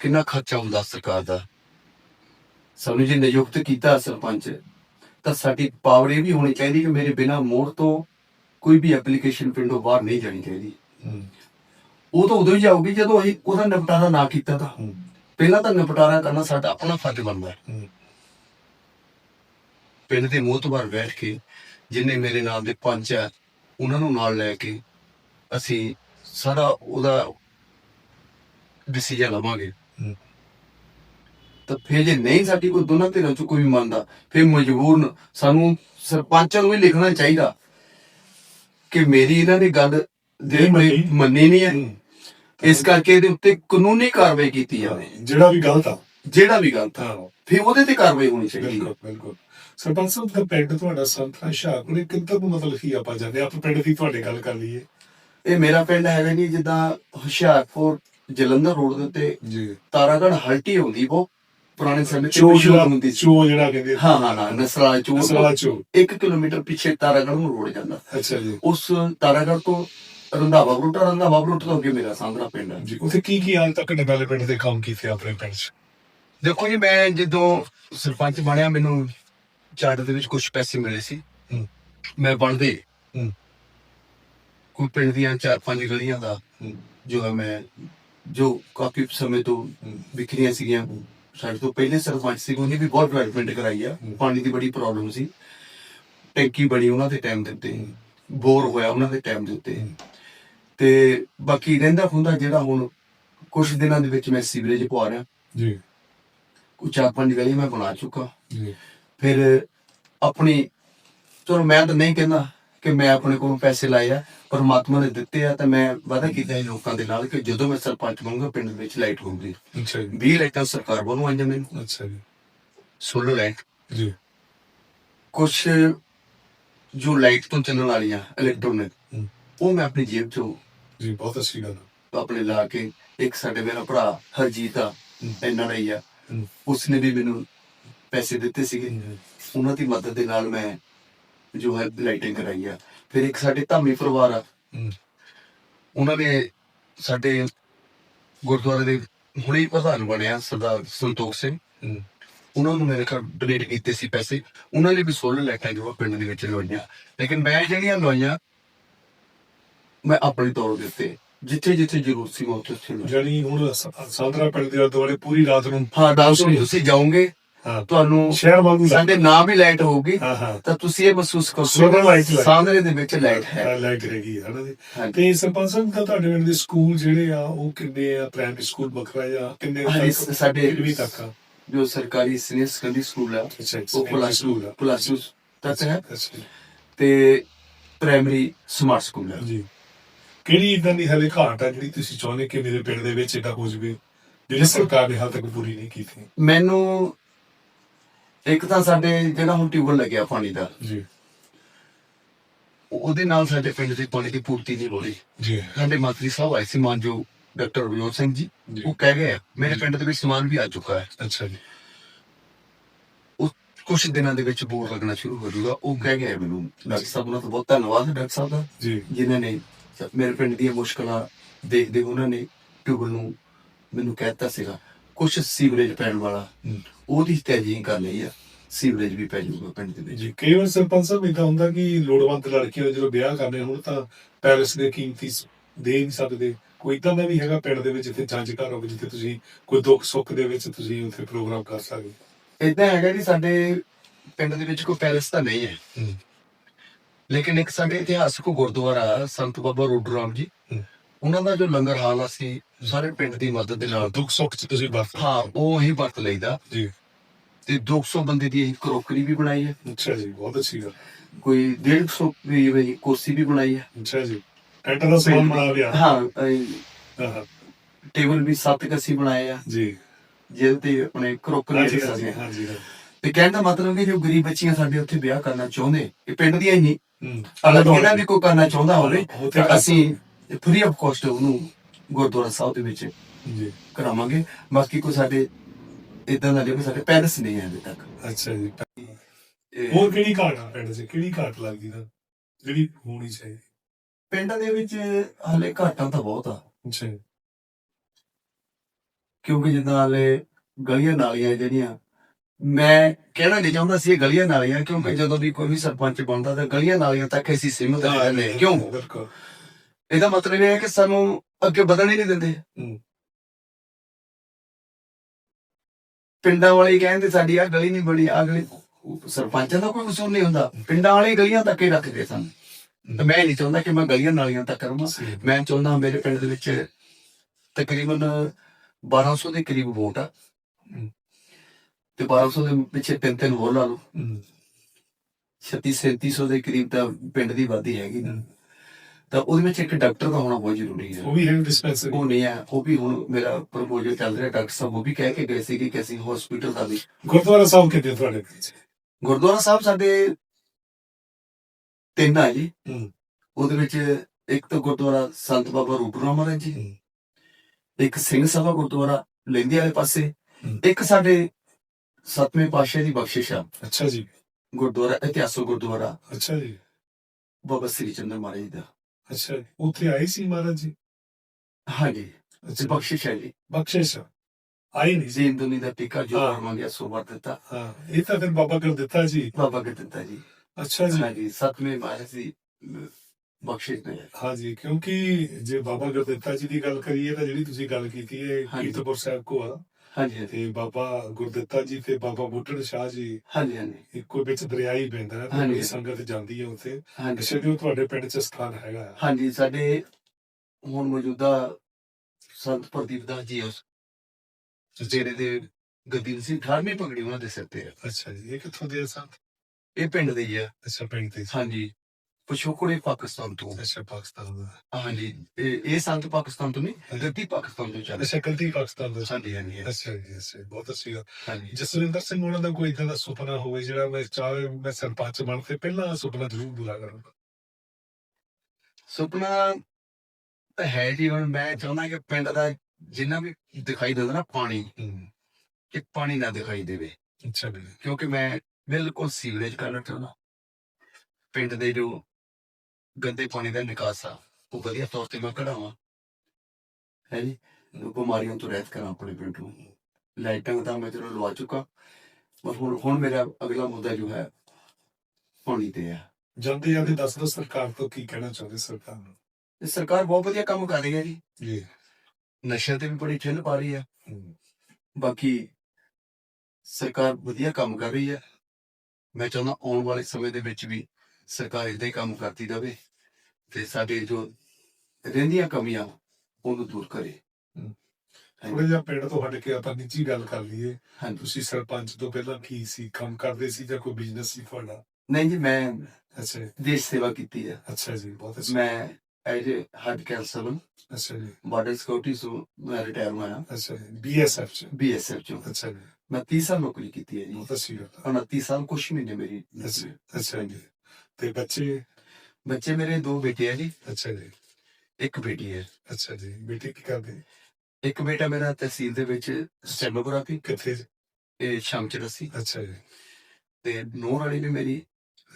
ਕਿੰਨਾ ਖਰਚਾ ਹੁੰਦਾ ਸਰਕਾਰ ਦਾ? ਸਾਨੂੰ ਜੇ ਨਿਯੁਕਤ ਕੀਤਾ ਸਰਪੰਚ ਤਾਂ ਸਾਡੀ ਪਾਵਰ ਇਹ ਵੀ ਹੋਣੀ ਚਾਹੀਦੀ ਕਿ ਮੇਰੇ ਬਿਨਾ ਮੋੜ ਤੋਂ ਕੋਈ ਵੀ ਐਪਲੀਕੇਸ਼ਨ ਪਿੰਡੋਂ ਬਾਹਰ ਨਹੀਂ ਜਾਣੀ ਚਾਹੀਦੀ। ਉਹ ਤਾਂ ਉਦੋਂ ਹੀ ਜਾਊਗੀ ਜਦੋਂ ਅਸੀਂ ਉਹਦਾ ਨਿਪਟਾਰਾ ਨਾ ਕੀਤਾ ਤਾਂ। ਪਹਿਲਾਂ ਤਾਂ ਨਿਪਟਾਰਾ ਕਰਨਾ ਸਾਡਾ ਆਪਣਾ ਫਰਜ਼ ਬਣਦਾ। ਹੂੰ। ਪਿੰਡ ਦੇ ਮੋਹਤਬਾਰ ਬੈਠ ਕੇ ਜਿੰਨੇ ਮੇਰੇ ਨਾਲ ਦੇ ਪੰਚ ਆ ਉਹਨਾਂ ਨੂੰ ਨਾਲ ਲੈ ਕੇ ਅਸੀਂ ਸਾਰਾ ਉਹਦਾ ਡਿਸੀਜਨ ਲਵਾਂਗੇ। ਤਾਂ ਫਿਰ ਜੇ ਨਹੀਂ ਸਾਡੀ ਕੋਈ ਦੋਨਾਂ ਧਿਰਾਂ ਚੋਂ ਕੋਈ ਮੰਨਦਾ ਫਿਰ ਮਜਬੂਰਨ ਸਾਨੂੰ ਸਰਪੰਚਾਂ ਨੂੰ ਵੀ ਲਿਖਣਾ ਚਾਹੀਦਾ ਕਿ ਮੇਰੀ ਇਹਨਾਂ ਦੀ ਗੱਲ ਦੇ ਮੰਨੀ। ਨਹੀਂ ਹੈ। ਇਸ ਕਰਕੇ ਇਹਦੇ ਉੱਤੇ ਕਾਨੂੰਨੀ ਕਾਰਵਾਈ ਕੀਤੀ ਜਾਵੇ। ਜਿਹੜਾ ਵੀ ਗਲਤ ਆ। ਜਿਹੜਾ ਵੀ ਗਲਤ ਹਾਂ। ਫਿਰ ਉਹਦੇ ਤੇ ਕਾਰਵਾਈ ਹੋਣੀ ਚਾਹੀਦੀ ਹੈ। ਬਿਲਕੁਲ ਬਿਲਕੁਲ। ਸਰਪੰਚ ਸਾਹਿਬ ਦਾ ਪਿੰਡ ਤੁਹਾਡਾ ਸੰਤਰਾ ਸ਼ਾਹਪੁਰ ਕਿੰਤਰ ਨੂੰ ਮਤਲਬ ਕੀ ਆਪਾਂ ਜਾਂਦੇ ਆਪਾਂ ਪਿੰਡ ਦੀ ਤੁਹਾਡੇ ਗੱਲ ਕਰ ਲਈਏ। ਇਹ ਮੇਰਾ ਪਿੰਡ ਹੈਗਾ ਨਹੀਂ ਜਿੱਦਾਂ ਹੁਸ਼ਿਆਰਪੁਰ ਜਲੰਧਰ ਰੋਡ ਦੇ ਉੱਤੇ ਜੀ। ਤਾਰਾਗੜ ਹਲਟੀ ਹੁੰਦੀ ਉਹ ਪੁਰਾਣੇ ਸਮੇਂ ਚੋ ਮਸ਼ਹੂਰ ਜਿਹੜਾ ਹੁੰਦੀ ਸੀ। ਚੋ ਜਿਹੜਾ ਕਹਿੰਦੇ ਹਾਂ ਹਾਂ ਹਾਂ ਨਸਰਾ ਚੋ ਅਸਲਾ ਚੋ 1 ਕਿਲੋਮੀਟਰ ਪਿੱਛੇ ਤਾਰਾਗੜ ਨੂੰ ਰੋਡ ਜਾਂਦਾ। ਅੱਛਾ ਜੀ। ਉਸ ਤਾਰਾਗੜ ਤੋਂ ਰੰਧਾਵਾ ਰੂਟ ਰੰਧਾਵਾ ਰੂਟ ਤੋਂ ਅੱਗੇ ਮੇਰਾ ਸਾਂਦਰਾ ਪਿੰਡ ਹੈ ਜੀ ਉੱਥੇ ਕੀ ਕੀ ਹਾਲ ਤੱਕ ਡਿਵੈਲਪਮੈਂਟ ਦੇ ਕੰਮ ਕੀਤੇ ਆਪਣੇ ਪਿੰਡ 'ਚ? ਦੇਖੋ ਜੀ ਮੈਂ ਜਦੋਂ ਸਰਪੰਚ ਬਣਿਆ ਮੈਨੂੰ ਚਾਰਟਰ ਦੇ ਵਿੱਚ ਕੁਝ ਪੈਸੇ ਮਿਲੇ ਸੀ। ਮੈਂ ਬਣਦੇ। ਕੋਈ ਪਿੰਡ ਦੀਆਂ ਚਾਰ ਪੰਜ ਗਲੀਆਂ ਦਾ ਜੋ ਹੈ ਮੈਂ ਜੋ ਕਾਫੀ ਸਮੇਂ ਤੋਂ। ਵਿਖਰੀਆਂ ਸੀਗੀਆਂ। ਸਾਡੇ ਤੋਂ ਪਹਿਲੇ ਸਰਪੰਚ ਸੀ ਉਹਨੇ ਵੀ ਬਹੁਤ ਡਿਵੈਲਪਮੈਂਟ ਕਰਾਈ ਆ। ਪਾਣੀ ਦੀ ਬੜੀ ਪ੍ਰੋਬਲਮ ਸੀ। ਟੈਂਕੀ ਬਣੀ ਉਹਨਾਂ ਦੇ ਟਾਈਮ ਦੇ ਉੱਤੇ। ਬੋਰ ਹੋਇਆ ਉਹਨਾਂ ਦੇ ਟਾਈਮ ਦੇ ਉੱਤੇ। ਤੇ ਬਾਕੀ ਰਹਿੰਦਾ ਹੁੰਦਾ ਜਿਹੜਾ ਹੁਣ ਕੁਝ ਦਿਨਾਂ ਦੇ ਵਿੱਚ ਮੈਂ ਸੀਵਰੇਜ ਪਵਾ ਰਿਹਾ। ਜੀ। ਕੋਈ ਚਾਰ ਪੰਜ ਗਲੀ ਮੈਂ ਬਣਾ ਚੁੱਕਾ। ਜੀ। ਫਿਰ ਆਪਣੀ ਚਲੋ ਮੈਂ ਤਾਂ ਨਹੀਂ ਕਹਿੰਦਾ ਕਿ ਮੈਂ ਆਪਣੇ ਕੋਲੋਂ ਪੈਸੇ ਲਾਏ ਆ। ਪਰਮਾਤਮਾ ਨੇ ਦਿੱਤੇ ਆ ਤਾਂ ਮੈਂ ਵਾਅਦਾ ਕੀਤਾ ਹੈ ਲੋਕਾਂ ਦੇ ਨਾਲ ਕਿ ਜਦੋਂ ਮੈਂ ਸਰਪੰਚ ਬਣੂੰਗਾ ਪਿੰਡ ਦੇ ਵਿੱਚ ਲਾਈਟ ਹੋਊਗੀ। ਅੱਛਾ ਜੀ। 20 ਲਾਈਟਾਂ ਸਰਕਾਰ ਵੱਲੋਂ ਆਈਆਂ ਮੈਨੂੰ ਅੱਛਾ ਜੀ। ਸੋਲਰ ਲਾਈਟ ਜੀ। ਕੁਝ ਜੋ ਲਾਈਟ ਤੋਂ ਚੱਲਣ ਵਾਲੀਆਂ ਇਲੈਕਟ੍ਰੋਨਿਕ। ਉਹ ਮੈਂ ਆਪਣੀ ਜੇਬ ਚੋਂ ਜੀ ਬਹੁਤ ਅੱਛੀ ਗੱਲ ਆ। ਆਪਣੇ ਲਾ ਕੇ ਇੱਕ ਸਾਡੇ ਮੇਰਾ ਭਰਾ ਹਰਜੀਤ ਆ। ਇੰਨਾ ਰਹੀ ਆ। ਉਸਨੇ ਵੀ ਮੈਨੂੰ ਪੈਸੇ ਦਿੱਤੇ ਸੀਗੇ। ਉਹਨਾਂ ਦੀ ਮਦਦ ਦੇ ਨਾਲ ਮੈਂ ਜੋ ਹੈ ਲਾਈਟਿੰਗ ਕਰਾਈ ਆ। ਫਿਰ ਇੱਕ ਸਾਡੇ ਧਾਮੀ ਪਰਿਵਾਰ ਆ। ਉਹਨਾਂ ਨੇ ਸਾਡੇ ਗੁਰਦੁਆਰੇ ਦੇ ਹੁਣੇ ਹੀ ਪ੍ਰਧਾਨ ਬਣਿਆ ਸਰਦਾਰ ਸੰਤੋਖ ਸਿੰਘ। ਉਹਨਾਂ ਨੂੰ ਮੇਰੇ ਘਰ ਡੋਨੇਟ ਕੀਤੇ ਸੀ ਪੈਸੇ। ਉਹਨਾਂ ਨੇ ਵੀ ਸੋਲਰ ਲਾਈਟਾਂ ਜੋ ਆ ਪਿੰਡ ਦੇ ਵਿੱਚ ਲਵਾਈਆਂ। ਲੇਕਿਨ ਮੈਂ ਜਿਹੜੀਆਂ ਲਵਾਈਆਂ ਮੈਂ ਆਪਣੇ ਤੌਰ ਦੇ ਉੱਤੇ ਜਿੱਥੇ ਜਿੱਥੇ ਜ਼ਰੂਰਤ ਸੀ ਮੈਂ ਉੱਥੇ ਉੱਥੇ ਲਵਾਈਆਂ ਜਾਨੀ ਹੁਣ ਸਾਂਦਰਾ ਪਿੰਡ ਦੇ ਦੁਆਲੇ ਪੂਰੀ ਰਾਤ ਨੂੰ ਹਾਂ ਡਾਂਸ ਨੂੰ ਤੁਸੀਂ ਜਾਓਗੇ ਤੁਹਾਨੂੰ ਸ਼ਹਿਰ ਵਾਂਗੂ ਲੱਗ- ਸਾਡੇ ਨਾਂ ਵੀ ਲਾਈਟ ਹੋਊਗੀ। ਹਾਂ ਹਾਂ। ਤਾਂ ਤੁਸੀਂ ਇਹ ਮਹਿਸੂਸ ਕਰੋ Solar light ਲੱਗ- ਸਾਹਮਣੇ ਦੇ ਵਿੱਚ ਲਾਈਟ ਹੈ ਲਾਈਟ ਰਹੇਗੀ ਹਨਾ ਜੀ? ਹਾਂਜੀ। ਤੇ ਸਰਪੰਚ ਸਾਹਿਬ ਦਾ ਤੁਹਾਡੇ ਪਿੰਡ ਦੇ ਸਕੂਲ ਜਿਹੜੇ ਆ ਉਹ ਕਿੰਨੇ ਆ? ਪ੍ਰਾਇਮਰੀ ਸਕੂਲ ਵੱਖਰਾ ਜਾਂ ਕਿੰਨੇ ਹਾਂਜੀ, ਤੱਕ? ਸਾਡੇ- ਕਿੰਨਵੀਂ ਤੱਕ ਆ? ਜੋ ਸਰਕਾਰੀ ਸੀਨੀਅਰ ਸੈਕੰਡਰੀ ਸਕੂਲ ਹੈ ਅੱਛਾ ਉਹ ਪਲੱਸ ਸਕੂਲ ਆ। ਪਲੱਸ ਤੱਕ ਹੈ। ਅੱਛਾ ਜੀ। ਤੇ ਪ੍ਰਾਇਮਰੀ ਸਮਾਰਟ ਸਕੂਲ ਹੈ ਜੀ। ਕਿਹੜੀ ਇਦਾਂ ਦੀ ਹਲੇ ਘਾਟ ਆ ਜਿਹੜੀ ਤੁਸੀਂ ਚਾਹੁੰਦੇ ਕਿ ਮੇਰੇ ਪਿੰਡ ਦੇ ਵਿੱਚ ਇਹਦਾ ਹੋ ਜਵੇ ਜਿਹੜੀ ਸਰਕਾਰ ਨੇ ਹਾਲ ਤੱਕ ਪੂਰੀ ਨਹੀਂ ਕੀਤੀ? ਮੈਨੂੰ ਇੱਕ ਤਾਂ ਸਾਡੇ ਜਿਹੜਾ ਹੁਣ ਟਿਊਬਲ ਲੱਗਿਆ ਪਾਣੀ ਦਾ ਜੀ। ਉਹਦੇ ਨਾਲ ਸਾਡੇ ਪਿੰਡ ਦੀ ਪਾਣੀ ਦੀ ਪੂਰਤੀ ਨਹੀਂ ਹੋ ਰਹੀ। ਜੀ। ਸਾਡੇ ਮੰਤਰੀ ਸਾਹਿਬ ਆਏ ਸੀ ਮਾਨਜੋ ਡਾਕਟਰ ਵਿਨੋਦ ਸਿੰਘ ਜੀ। ਉਹ ਕਹਿ ਗਏ ਮੇਰੇ ਪਿੰਡ ਦੇ ਵਿੱਚ ਸਮਾਨ ਵੀ ਆ ਚੁੱਕਾ ਹੈ। ਅੱਛਾ ਜੀ। ਉਹ ਕੁਝ ਦਿਨਾਂ ਦੇ ਵਿੱਚ ਬੋਰ ਲੱਗਣਾ ਸ਼ੁਰੂ ਹੋ ਜਾਊਗਾ। ਉਹ ਕਹਿ ਗਏ ਮੈਨੂੰ ਡਾਕਟਰ ਸਾਹਿਬ ਉਹਨਾਂ ਦਾ ਬਹੁਤ ਧੰਨਵਾਦ ਡਾਕਟਰ ਸਾਹਿਬ ਦਾ ਜੀ। ਜਿਨ੍ਹਾਂ ਨੇ ਮੇਰੇ ਪਿੰਡ ਦੀਆਂ ਮੁਸ਼ਕਲਾਂ ਦੇਖਦੇ ਉਹਨਾਂ ਨੇ ਟਿਊਬਲ ਨੂੰ ਮੈਨੂੰ ਕਹਿਤਾ ਸੀਗਾ। ਕੁਝ ਸੀਵਰੇਜ ਪੈਣ ਵਾਲਾ। ਉਹਦੀ ਤੈਜੀਂ ਕਰ ਲਈ ਆ ਸੀਵਰੇਜ ਵੀ ਪੈ ਜਾਊਗਾ ਪਿੰਡ ਦੇ ਵਿੱਚ। ਜੀ ਕਈ ਵਾਰ ਸਰਪੰਚ ਸਾਹਿਬ ਇਦਾਂ ਹੁੰਦਾ ਕਿ ਲੋੜਵੰਦ ਲੜਕੀਆਂ ਜਦੋਂ ਵਿਆਹ ਕਰਨੇ ਹੁਣ ਤਾਂ ਪੈਰਿਸ ਦੇ ਕੀਮਤੀ ਦੇ ਨਹੀਂ ਸਕਦੇ। ਕੋਈ ਇਦਾਂ ਦਾ ਵੀ ਹੈਗਾ ਪਿੰਡ ਦੇ ਵਿੱਚ ਜਿੱਥੇ ਜੰਜ ਘਰ ਹੋਵੇ ਜਿੱਥੇ ਤੁਸੀਂ ਕੋਈ ਦੁੱਖ ਸੁੱਖ ਦੇ ਵਿੱਚ ਤੁਸੀਂ ਉੱਥੇ ਪ੍ਰੋਗਰਾਮ ਕਰ ਸਕਦੇ ਇਦਾਂ ਹੈਗਾ ਜੀ ਸਾਡੇ ਪਿੰਡ ਦੇ ਵਿੱਚ ਕੋਈ ਪੈਲਸ ਤਾਂ ਨਹੀਂ ਹੈ। ਹੂੰ। ਲੇਕਿਨ ਇੱਕ ਸਾਡੇ ਇਤਿਹਾਸਕ ਗੁਰਦੁਆਰਾ ਸੰਤ ਬਾਬਾ ਰੂਡ ਰਾਮ ਜੀ। ਹੂੰ। ਉਹਨਾਂ ਦਾ ਜੋ ਲੰਗਰ ਹਾਲ ਸੀ ਸਾਰੇ ਪਿੰਡ ਦੀ ਮਦਦ ਦੇ ਨਾਲ ਦੁੱਖ ਸੁੱਖ ਚ ਤੁਸੀਂ ਵਰਤ ਹਾਂ ਉਹ ਅਸੀਂ ਵਰਤ ਲਈਦਾ। ਜੀ। ਤੇ 200 ਬੰਦੇ ਦੀ ਅਸੀਂ ਕਰੋਕਰੀ ਵੀ ਬਣਾਈ ਹੈ। ਅੱਛਾ ਜੀ ਬਹੁਤ ਅੱਛੀ ਗੱਲ। ਕੋਈ 150 ਵੀ ਵੀ ਕੁਰਸੀ ਵੀ ਬਣਾਈ ਹੈ। ਅੱਛਾ ਜੀ ਟੈਂਟ ਦਾ ਸਮਾਨ ਬਣਾ ਲਿਆ। ਹਾਂ ਹਾਂ, ਹਾਂ, ਟੇਬਲ ਵੀ ਸੱਤ ਕੱਸੀ ਬਣਾਏ ਆ। ਜੀ। ਜਿਹਦੇ ਤੇ ਆਪਣੇ ਕਰੋਕਰੀ ਸਕਦੇ ਆ ਹਾਂਜੀ ਤੇ ਕਹਿਣ ਦਾ ਮਤਲਬ ਕਿ ਜੋ ਗਰੀਬ ਬੱਚੀਆਂ ਸਾਡੇ ਉੱਥੇ ਵਿਆਹ ਕਰਨਾ ਚਾਹੁੰਦੇ ਇਹ ਪਿੰਡ ਦੀਆਂ ਹੀ। ਹੂੰ। ਅਗਰ ਇਹਨਾਂ ਵੀ ਕੋਈ ਕਰਨਾ ਚਾਹੁੰਦਾ ਹੋਵੇ ਤੇ ਅਸੀਂ ਫ੍ਰੀ ਆਫ ਕਾਸਟ ਉਹਨੂੰ ਗੁਰਦੁਆਰਾ ਸਾਹਿਬ ਦੇ ਵਿੱਚ ਜੀ। ਕਰਾਵਾਂਗੇ। ਬਾਕੀ ਕੋਈ ਸਾਡੇ ਇਦਾਂ ਦਾ ਨਹੀਂ ਸਾਡੇ ਪੈਲਸ ਨਹੀਂ ਹੈ ਹਜੇ ਤੱਕ। ਅੱਛਾ ਜੀ। ਹੋਰ ਕਿਹੜੀ ਘਾਟ ਆ ਪਿੰਡ 'ਚ? ਕਿਹੜੀ ਘਾਟ ਲੱਗਦੀ ਤਾਂ? ਜਿਹੜੀ ਹੋਣੀ ਚਾਹੀਦੀ? ਪਿੰਡਾਂ ਦੇ ਵਿੱਚ ਹਲੇ ਘਾਟਾਂ ਤਾਂ ਬਹੁਤ ਆ। ਅੱਛਾ ਕਿਉਂਕਿ ਜਿੱਦਾਂ ਹਲੇ ਗਲੀਆਂ ਨਾਲੀਆਂ ਜਿਹੜੀਆਂ ਮੈਂ ਕਹਿਣਾ ਨਹੀਂ ਚਾਹੁੰਦਾ ਸੀ ਇਹ ਗਲੀਆਂ ਨਾਲੀਆਂ ਕਿਉਂਕਿ ਜਦੋਂ ਵੀ ਕੋਈ ਵੀ ਸਰਪੰਚ ਬਣਦਾ ਤਾਂ ਗਲੀਆਂ ਨਾਲੀਆਂ ਤੱਕ ਅਸੀਂ ਸੀਮਿਤ ਰਹਿੰਦੇ ਹਾਂ। ਕਿਉਂ? ਬਿਲਕੁਲ। ਇਹਦਾ ਮਤਲਬ ਇਹ ਹੈ ਕਿ ਸਾਨੂੰ ਅੱਗੇ ਵਧਣ ਹੀ ਨਹੀਂ ਦਿੰਦੇ। ਹੂੰ। ਪਿੰਡਾਂ ਵਾਲੇ ਕਹਿੰਦੇ ਸਾਡੀ ਆ ਗਲੀ ਨਹੀਂ ਬਣੀ ਆ ਗਲੀ ਸਰਪੰਚਾਂ ਦਾ ਕੋਈ ਕਸੂਰ ਨਹੀਂ ਹੁੰਦਾ। ਪਿੰਡਾਂ ਵਾਲੇ ਗਲੀਆਂ ਤੱਕ ਹੀ ਰੱਖਦੇ ਸਨ। ਤੇ ਮੈਂ ਨਹੀਂ ਚਾਹੁੰਦਾ ਕਿ ਮੈਂ ਗਲੀਆਂ ਨਾਲੀਆਂ ਤੱਕ ਸਹੀ। ਮੈਂ ਚਾਹੁੰਦਾ ਮੇਰੇ ਪਿੰਡ ਦੇ ਵਿੱਚ ਤਕਰੀਬਨ 1200 ਦੇ ਕਰੀਬ ਵੋਟ ਆ। ਤੇ 1200 ਦੇ ਪਿੱਛੇ ਤਿੰਨ ਤਿੰਨ ਹੋਰ ਲਾ ਲਓ। ਹੂੰ, 36 3700 ਦੇ ਕਰੀਬ ਤਾਂ ਪਿੰਡ ਦੀ ਵਾਦੀ ਹੈਗੀ ਨਾ। ਤਾਂ ਉਹਦੇ ਵਿੱਚ ਇੱਕ ਡਾਕਟਰ ਦਾ ਹੋਣਾ ਬਹੁਤ ਜ਼ਰੂਰੀ ਹੈ। ਉਹ ਵੀ ਹੈ ਡਿਸਪੈਂਸਰੀ ਉਹ ਨਹੀਂ ਹੈ ਉਹ ਵੀ ਹੁਣ ਮੇਰਾ ਪ੍ਰਪੋਜ਼ਲ ਚੱਲ ਰਿਹਾ ਡਾਕਟਰ ਸਾਹਿਬ ਉਹ ਵੀ ਕਹਿ ਕੇ ਗਏ ਸੀ ਕਿ ਅਸੀਂ ਹਸਪੀਟਲ ਦਾ ਵੀ। ਗੁਰਦੁਆਰਾ ਸਾਹਿਬ ਕਿਤੇ ਤੁਹਾਡੇ ਗੁਰਦੁਆਰਾ ਸਾਹਿਬ ਸਾਡੇ ਤਿੰਨ ਆ ਜੀ। ਉਹਦੇ ਵਿੱਚ ਇੱਕ ਤਾਂ ਗੁਰਦੁਆਰਾ ਸੰਤ ਬਾਬਾ ਰੂਪਨਾਮ ਮਹਾਰਾਜ ਜੀ। ਇੱਕ ਸਿੰਘ ਸਭਾ ਗੁਰਦੁਆਰਾ ਲੈਂਦੀ ਵਾਲੇ ਪਾਸੇ। ਇੱਕ ਸਾਡੇ ਸਤਵੇਂ ਪਾਤਸ਼ਾਹ ਦੀ ਬਖਸ਼ਿਸ਼ ਆ। ਅੱਛਾ ਜੀ। ਗੁਰਦੁਆਰਾ ਇਤਿਹਾਸਕ ਗੁਰਦੁਆਰਾ। ਅੱਛਾ ਜੀ। ਬਾਬਾ ਸ੍ਰੀ ਚੰਦਰ ਮਹਾਰਾਜ ਜੀ ਦਾ। ਅੱਛਾ ਜੀ। ਉੱਥੇ ਆਏ ਸੀ ਮਹਾਰਾਜ ਜੀ? ਹਾਂਜੀ ਤੇ ਬਖਸ਼ਿਸ਼ ਹੈ ਜੀ। ਬਖਸ਼ਿਸ਼ ਆਈ ਨਹੀਂ ਸੀ? ਜ਼ੀਨ ਦੁਨੀ ਦਾ ਟੀਕਾ ਜੋ ਹਾਂ। ਮੰਗਿਆ ਸੋ ਵਰ ਦਿੱਤਾ। ਹਾਂ ਇਹ ਤਾਂ ਫਿਰ ਬਾਬਾ ਕਰ ਦਿੱਤਾ ਜੀ। ਬਾਬਾ ਕੇ ਦਿੱਤਾ ਜੀ। ਅੱਛਾ ਜੀ। ਹਾਂਜੀ ਸਤਵੇਂ ਮਹਾਰਾਜ ਦੀ ਅਹ, ਬਖਸ਼ਿਸ਼ ਨੇ। ਹਾਂਜੀ ਕਿਉਂਕਿ ਜੇ ਬਾਬਾ ਗੁਰਦਿੱਤਾ ਜੀ ਦੀ ਗੱਲ ਕਰੀਏ ਤਾਂ ਜਿਹੜੀ ਤੁਸੀਂ ਗੱਲ ਕੀਤੀ ਹੈ ਹਾਂਜੀ। ਕੀਰਤਪੁਰ ਸਾਹਿਬ ਕੋ ਆ ਹਾਂਜੀ ਹਾਂਜੀ। ਤੇ ਬਾਬਾ ਗੁਰਦਿੱਤਾ ਜੀ ਤੇ ਬਾਬਾ ਬੁੱਢੜ ਸ਼ਾਹ ਜੀ ਹਾਂਜੀ ਹਾਂਜੀ। ਇੱਕੋ ਵਿੱਚ ਦਰਿਆ ਹੀ ਪੈਂਦਾ ਹੈ ਤੇ ਹਾਂਜੀ। ਬੜੀ ਸੰਗਤ ਜਾਂਦੀ ਹੈ ਉੱਥੇ। ਹਾਂਜੀ। ਜੀ ਉਹ ਤੁਹਾਡੇ ਪਿੰਡ 'ਚ ਸਥਾਨ ਹੈਗਾ। ਹਾਂਜੀ ਸਾਡੇ ਹੁਣ ਮੌਜੂਦਾ ਸੰਤ ਪ੍ਰਦੀਪ ਦਾਸ ਜੀ ਉਸ ਜਿਹੜੇ ਦੇ ਗੱਦੀ ਸੀ 18ਵੀਂ ਪਗੜੀ ਉਹਨਾਂ ਦੇ ਸਿਰ ਤੇ ਆ। ਅੱਛਾ ਜੀ ਇਹ ਕਿੱਥੋਂ ਦੇ ਆ ਸੰਤ? ਇਹ ਪਿੰਡ ਦੇ ਹੀ ਆ। ਅੱਛਾ ਪਿੰਡ ਤੇ ਹਾਂਜੀ। ਪਛੋਕੜੇ ਪਾਕਿਸਤਾਨ ਤੋਂ ਅੱਛਾ ਪਾਕਿਸਤਾਨ ਦਾ ਹਾਂਜੀ ਇਹ ਇਹ ਸੰਤ ਪਾਕਿਸਤਾਨ ਤੋਂ ਨਹੀਂ ਗੱਦੀ ਪਾਕਿਸਤਾਨ ਤੋਂ ਚੱਲ ਅੱਛਾ ਕਲਤੀ ਪਾਕਿਸਤਾਨ ਦਾ ਹਾਂਜੀ ਹਾਂਜੀ ਅੱਛਾ ਜੀ ਅੱਛਾ ਬਹੁਤ ਅੱਛੀ ਗੱਲ ਹਾਂਜੀ ਜਸਵਿੰਦਰ ਸਿੰਘ ਉਹਨਾਂ ਦਾ ਕੋਈ ਇਦਾਂ ਦਾ ਸੁਪਨਾ ਹੋਵੇ ਜਿਹੜਾ ਮੈਂ ਚਾਹੇ ਮੈਂ ਸਰਪੰਚ ਬਣ ਕੇ ਪਹਿਲਾਂ ਸੁਪਨਾ ਜ਼ਰੂਰ ਪੂਰਾ ਕਰਾਂ ਸੁਪਨਾ ਤਾਂ ਹੈ ਜੀ ਹੁਣ ਮੈਂ ਚਾਹੁੰਦਾ ਕਿ ਪਿੰਡ ਦਾ ਜਿੰਨਾ ਵੀ ਦਿਖਾਈ ਦਿੰਦਾ ਨਾ ਪਾਣੀ ਕਿ ਪਾਣੀ ਨਾ ਦਿਖਾਈ ਦੇਵੇ ਅੱਛਾ ਜੀ ਕਿਉਂਕਿ ਮੈਂ ਬਿਲਕੁਲ ਸੀਵਰੇਜ ਕਰਨਾ ਚਾਹੁੰਦਾ ਪਿੰਡ ਦੇ ਜੋ ਗੰਦੇ ਪਾਣੀ ਦਾ ਨਿਕਾਸ ਆ। ਉਹ ਵਧੀਆ ਤੌਰ ਤੇ ਮੈਂ ਕਢਾਵਾਂ। ਹੈ ਜੀ? ਬਿਮਾਰੀਆਂ ਤੋਂ ਰਹਿਤ ਕਰਾਂ ਆਪਣੇ ਪਿੰਡ ਨੂੰ। ਲਾਈਟਾਂ ਤਾਂ ਮੈਂ ਚਲੋ ਲਵਾ ਚੁੱਕਾ ਪਰ ਹੁਣ ਹੁਣ ਮੇਰਾ ਅਗਲਾ ਮੁੱਦਾ ਜੋ ਹੈ ਪਾਣੀ ਤੇ ਆ ਜਾਂਦੇ ਜਾਂਦੇ ਦੱਸ ਦੋ ਸਰਕਾਰ ਤੋਂ ਕੀ ਕਹਿਣਾ ਚਾਹੁੰਦੇ ਸਰਕਾਰ ਨੂੰ? ਤੇ ਸਰਕਾਰ ਬਹੁਤ ਵਧੀਆ ਕੰਮ ਕਰ ਰਹੀ ਹੈ ਜੀ। ਜੀ। ਨਸ਼ਿਆਂ ਤੇ ਵੀ ਬੜੀ ਠੱਲ ਪਾ ਰਹੀ ਹੂੰ। ਬਾਕੀ ਸਰਕਾਰ ਵਧੀਆ ਕੰਮ ਕਰ ਰਹੀ ਹੈ। ਮੈਂ ਚਾਹੁੰਦਾ ਆਉਣ ਵਾਲੇ ਸਮੇਂ ਦੇ ਵਿੱਚ ਵੀ ਸਰਕਾਰ ਇਦਾਂ ਹੀ ਕੰਮ ਕਰਦੀ ਰਹੇ ਤੇ ਸਾਡੇ ਜੋ ਰਹਿੰਦੀਆਂ ਕਮੀਆਂ ਉਹਨੂੰ ਦੂਰ ਕਰੇ। ਥੋੜਾ ਜਿਹਾ ਪਿੰਡ ਤੋਂ ਹਟ ਕੇ ਆਪਾਂ ਨਿੱਜੀ ਗੱਲ ਕਰ ਲਈਏ। ਤੁਸੀਂ ਸਰਪੰਚ ਤੋਂ ਪਹਿਲਾਂ ਕੀ ਸੀ? ਕੰਮ ਕਰਦੇ ਸੀ ਜਾਂ ਕੋਈ ਬਿਜ਼ਨਸ ਸੀ ਤੁਹਾਡਾ? ਨਹੀਂ ਜੀ ਮੈਂ ਅੱਛਾ ਦੇਸ਼ ਸੇਵਾ ਕੀਤੀ ਹੈ ਅੱਛਾ ਜੀ ਬਹੁਤ ਅੱਛਾ। ਮੈਂ ਐਜ ਹੈਡ ਕੈਂਸਲ ਅੱਛਾ ਜੀ। ਬਾਰਡਰ ਸਿਕਿਉਰਿਟੀ ਤੋਂ ਮੈਂ ਰਿਟਾਇਰ ਹੋਇਆ। ਅੱਛਾ ਜੀ ਬੀਐਸਐਫ ਚ? ਬੀਐਸਐਫ ਚੋਂ। ਅੱਛਾ ਜੀ। ਮੈਂ 30 ਸਾਲ ਨੌਕਰੀ ਕੀਤੀ ਹੈ ਜੀ। ਬਹੁਤ ਅੱਛੀ ਗੱਲ 29 ਸਾਲ ਕੁਛ ਮਹੀਨੇ ਮੇਰੀ ਅੱਛਾ ਅੱਛਾ ਜੀ। ਤੇ ਬੱਚੇ? ਬੱਚੇ ਮੇਰੇ ਦੋ ਬੇਟੇ ਆ ਜੀ। ਅੱਛਾ ਜੀ। ਇੱਕ ਬੇਟੀ ਹੈ। ਅੱਛਾ ਜੀ। ਬੇਟੇ ਕੀ ਕਰਦੇ? ਇੱਕ ਬੇਟਾ ਮੇਰਾ ਤਹਿਸੀਲ ਦੇ ਵਿੱਚ ਸਟੈਨੋਗ੍ਰਾਫੀ ਕਿੱਥੇ? ਇਹ ਸ਼ਾਮ ਚ ਰਸੀ ਅੱਛਾ ਜੀ। ਤੇ ਨੂਰ ਵਾਲੀ ਵੀ ਮੇਰੀ